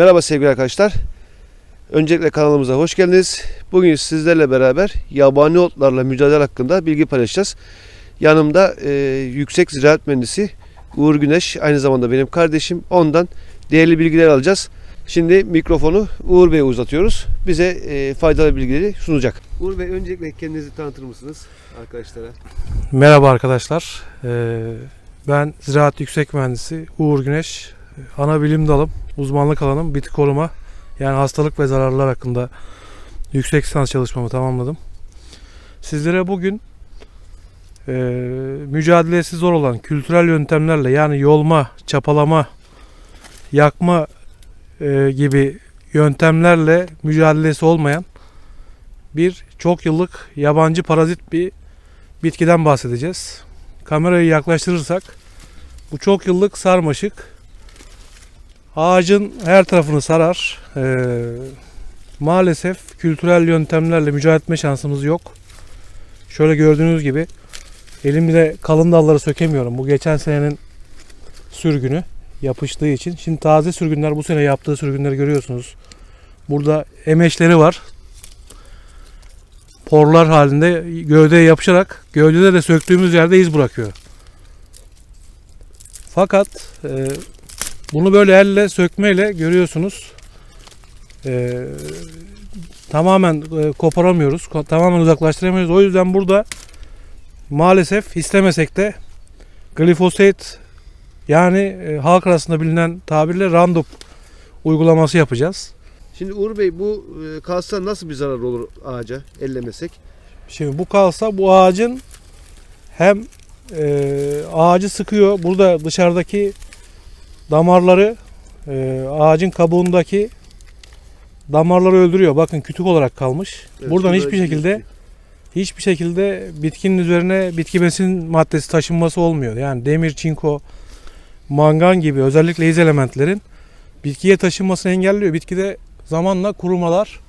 Merhaba sevgili arkadaşlar. Öncelikle kanalımıza hoş geldiniz. Bugün sizlerle beraber yabani otlarla mücadele hakkında bilgi paylaşacağız. Yanımda e, yüksek ziraat mühendisi Uğur Güneş, aynı zamanda benim kardeşim. Ondan değerli bilgiler alacağız. Şimdi mikrofonu Uğur Bey'e uzatıyoruz. Bize e, faydalı bilgileri sunacak. Uğur Bey öncelikle kendinizi tanıtır mısınız arkadaşlara? Merhaba arkadaşlar. Ee, Ben Ziraat Yüksek Mühendisi Uğur Güneş. Ana bilim dalım, uzmanlık alanım bitki koruma. Yani hastalık ve zararlar hakkında yüksek lisans çalışmamı tamamladım. Sizlere bugün e, mücadelesi zor olan kültürel yöntemlerle yani yolma, çapalama, yakma e, gibi yöntemlerle mücadelesi olmayan bir çok yıllık yabancı parazit bir bitkiden bahsedeceğiz. Kamerayı yaklaştırırsak bu çok yıllık sarmaşık ağacın her tarafını sarar. Ee, maalesef kültürel yöntemlerle mücadele etme şansımız yok. Şöyle gördüğünüz gibi elimde kalın dalları sökemiyorum. Bu geçen senenin sürgünü yapıştığı için. Şimdi taze sürgünler bu sene yaptığı sürgünleri görüyorsunuz. Burada emeçleri var porlar halinde gövdeye yapışarak gövdede de söktüğümüz yerde iz bırakıyor. Fakat e, bunu böyle elle sökmeyle görüyorsunuz. E, tamamen e, koparamıyoruz. ko- Tamamen uzaklaştıramıyoruz. O yüzden burada maalesef istemesek de glifosat yani e, halk arasında bilinen tabirle Roundup uygulaması yapacağız. Şimdi Uğur Bey bu e, kalsa nasıl bir zarar olur ağaca ellemesek? Şimdi bu kalsa bu ağacın hem e, ağacı sıkıyor. Burada dışarıdaki damarları e, ağacın kabuğundaki damarları öldürüyor. Bakın kütük olarak kalmış. Evet, Buradan hiçbir şekilde hiçbir şekilde bitkinin üzerine bitki besin maddesi taşınması olmuyor. Yani demir, çinko, mangan gibi özellikle iz elementlerin bitkiye taşınmasını engelliyor. Bitkide zamanla kurumalar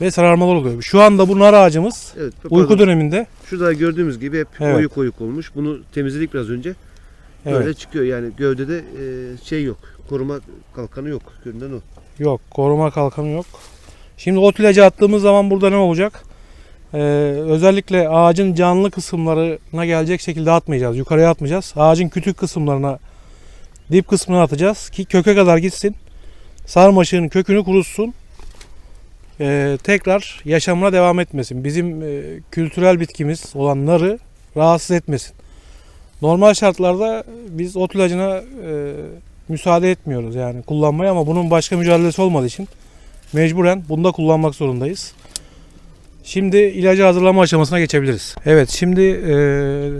ve sararmalar oluyor. Şu anda bu nar ağacımız Evet, uyku pardon. döneminde Şurada gördüğümüz gibi hep Evet. oyuk oyuk olmuş. Bunu temizledik biraz önce. Evet, Böyle çıkıyor yani gövdede e, şey yok. Koruma kalkanı yok. Görünen o. yok koruma kalkanı yok. Şimdi ot ilacı attığımız zaman burada ne olacak? Ee, özellikle ağacın canlı kısımlarına gelecek şekilde atmayacağız. Yukarıya atmayacağız. Ağacın kütük kısımlarına dip kısmına atacağız ki köke kadar gitsin. Sarmaşığın kökünü kurutsun. Ee, tekrar yaşamına devam etmesin. Bizim e, kültürel bitkimiz olan narı rahatsız etmesin. Normal şartlarda biz ot ilacına e, müsaade etmiyoruz yani kullanmaya ama bunun başka mücadelesi olmadığı için mecburen bunda kullanmak zorundayız. Şimdi ilacı hazırlama aşamasına geçebiliriz. Evet şimdi e,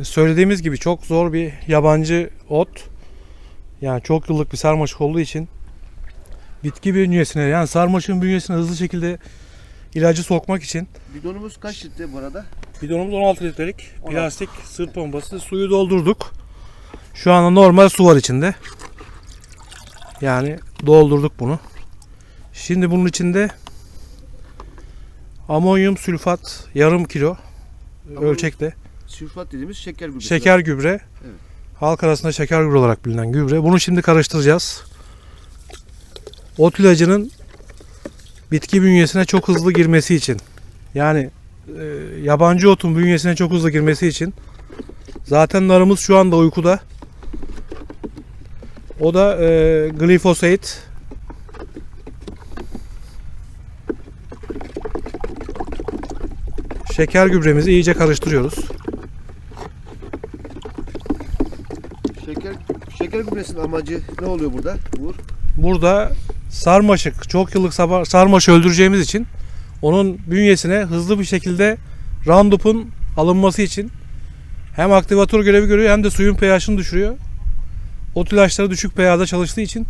söylediğimiz gibi çok zor bir yabancı ot. Yani çok yıllık bir sarmaşık olduğu için bitki bünyesine yani sarmaşığın bünyesine hızlı şekilde ilacı sokmak için Bidonumuz kaç litre bu arada? bidonumuz 16 litrelik 16. plastik sırt pompası suyu doldurduk. Şu anda normal su var içinde. Yani doldurduk bunu. Şimdi bunun içinde amonyum sülfat yarım kilo Amonyum- ölçekte. Sülfat dediğimiz şeker gübresi. Şeker gübre. Evet. Halk arasında şeker gübre olarak bilinen gübre. Bunu şimdi karıştıracağız. Ot ilacının bitki bünyesine çok hızlı girmesi için. Yani e, yabancı otun bünyesine çok hızlı girmesi için. Zaten narımız şu anda uykuda. O da e, glifosat. Şeker gübremizi iyice karıştırıyoruz. Şeker, şeker gübresinin amacı ne oluyor burada? Uğur. Burada sarmaşık, çok yıllık sarmaşı öldüreceğimiz için onun bünyesine hızlı bir şekilde Roundup'un alınması için hem aktivatör görevi görüyor hem de suyun pH'ını düşürüyor. Ot ilaçları düşük pH'da çalıştığı için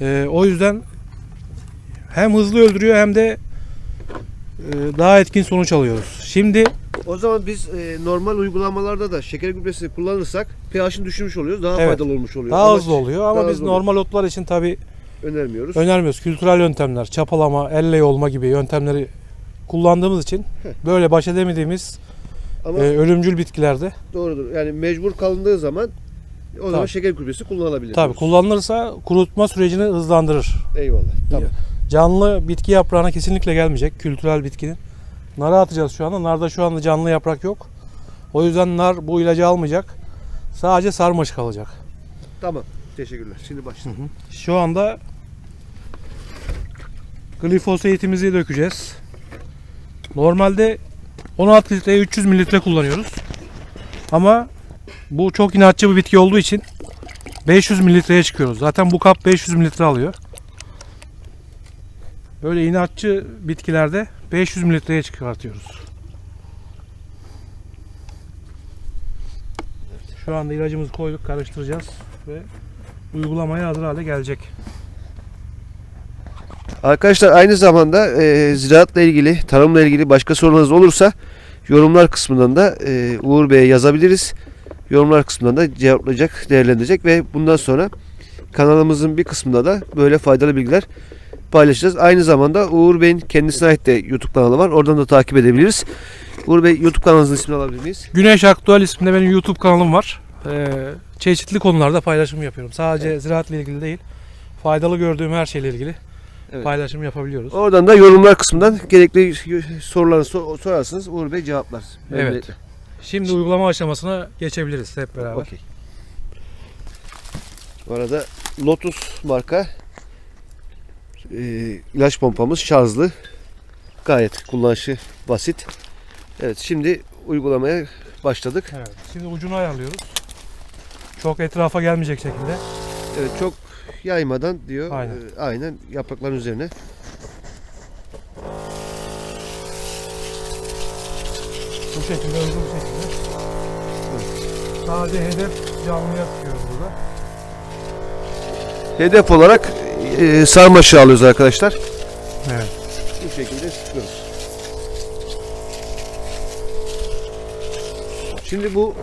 e, o yüzden hem hızlı öldürüyor hem de e, daha etkin sonuç alıyoruz. Şimdi O zaman biz e, normal uygulamalarda da şeker gübresini kullanırsak pH'ını düşürmüş oluyoruz. Daha Evet. faydalı olmuş oluyor. daha Ama hızlı oluyor ama biz hızlı oluyor. normal otlar için tabi önermiyoruz. önermiyoruz. Kültürel yöntemler, çapalama, elle yolma gibi yöntemleri kullandığımız için böyle baş edemediğimiz Ama e, ölümcül bitkilerde doğrudur. Yani mecbur kalındığı zaman O zaman Tabii. şeker kulübesi kullanılabilir. Tabii diyoruz. kullanılırsa kurutma sürecini hızlandırır. Eyvallah. Tamam. Canlı bitki yaprağına kesinlikle gelmeyecek. Kültürel bitkinin. Nara atacağız şu anda. Narda şu anda canlı yaprak yok. O yüzden nar bu ilacı almayacak. Sadece sarmaşık alacak. Tamam. Teşekkürler. Şimdi başlayalım. Şu anda glifosatimizi dökeceğiz. Normalde 16 litreye 300 mililitre kullanıyoruz. Ama bu çok inatçı bir bitki olduğu için 500 mililitreye çıkıyoruz. Zaten bu kap 500 mililitre alıyor. Böyle inatçı bitkilerde 500 mililitreye çıkartıyoruz. Şu anda ilacımızı koyduk, karıştıracağız ve uygulamaya hazır hale gelecek. Arkadaşlar aynı zamanda e, ziraatla ilgili, tarımla ilgili başka sorularınız olursa yorumlar kısmından da e, Uğur Bey'e yazabiliriz. Yorumlar kısmından da cevaplayacak, değerlendirecek ve bundan sonra kanalımızın bir kısmında da böyle faydalı bilgiler paylaşacağız. Aynı zamanda Uğur Bey'in kendisine ait de YouTube kanalı var. Oradan da takip edebiliriz. Uğur Bey YouTube kanalınızın ismini alabilir miyiz? Güneş Aktüel isminde benim YouTube kanalım var. Ee, çeşitli konularda paylaşım yapıyorum. Sadece ziraatla ilgili değil. Faydalı gördüğüm her şeyle ilgili Evet. paylaşım yapabiliyoruz. Oradan da yorumlar kısmından gerekli soruları sor- sorarsınız. Uğur Bey cevaplar. Evet. Memnuniyetle. Şimdi uygulama aşamasına geçebiliriz hep beraber. Okey. Bu arada Lotus marka e, ilaç pompamız şarjlı. Gayet kullanışı basit. Evet şimdi uygulamaya başladık. Evet. Şimdi ucunu ayarlıyoruz. Çok etrafa gelmeyecek şekilde. Evet çok yaymadan diyor. Aynen. e, aynen yaprakların üzerine. Bu şekilde bir şekilde. Sadece hedef canlıya tutuyoruz burada. Hedef olarak e, sarmaşığı alıyoruz arkadaşlar. Evet. Bu şekilde sıkıyoruz. Şimdi bu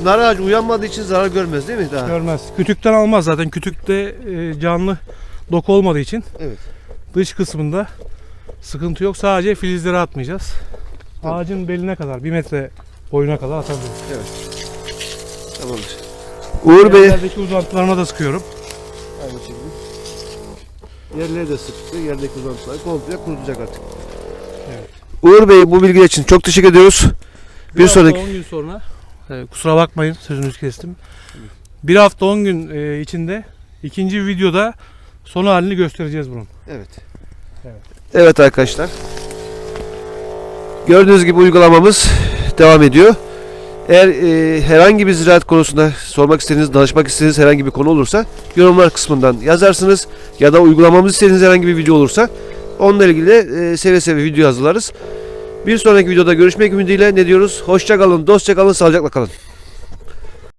e, nar ağacı uyanmadığı için zarar görmez değil mi daha? Görmez. Kütükten almaz zaten. Kütükte e, canlı doku olmadığı için Evet. dış kısmında sıkıntı yok. Sadece filizleri atmayacağız. Tamam. Ağacın beline kadar, bir metre boyuna kadar atabiliriz. Tamamdır. Uğur Bey. Yerlerdeki uzantılarına da sıkıyorum. Aynı şekilde. Yerleri de sıktı. Yerdeki uzantıları komple kurutacak artık. Evet. Uğur Bey bu bilgiler için çok teşekkür ediyoruz. Bir hafta sonraki- 10 gün sonra, e, kusura bakmayın sözünüzü kestim. Bir hafta 10 gün e, içinde ikinci videoda son halini göstereceğiz bunun. Evet. Evet. Evet arkadaşlar. Gördüğünüz gibi uygulamamız devam ediyor. Eğer e, herhangi bir ziraat konusunda sormak istediğiniz, danışmak istediğiniz herhangi bir konu olursa yorumlar kısmından yazarsınız ya da uygulamamızı istediğiniz herhangi bir video olursa onunla ilgili de e, seve seve video hazırlarız. Bir sonraki videoda görüşmek ümidiyle ne diyoruz? Hoşça kalın, dostça sağlıcakla kalın.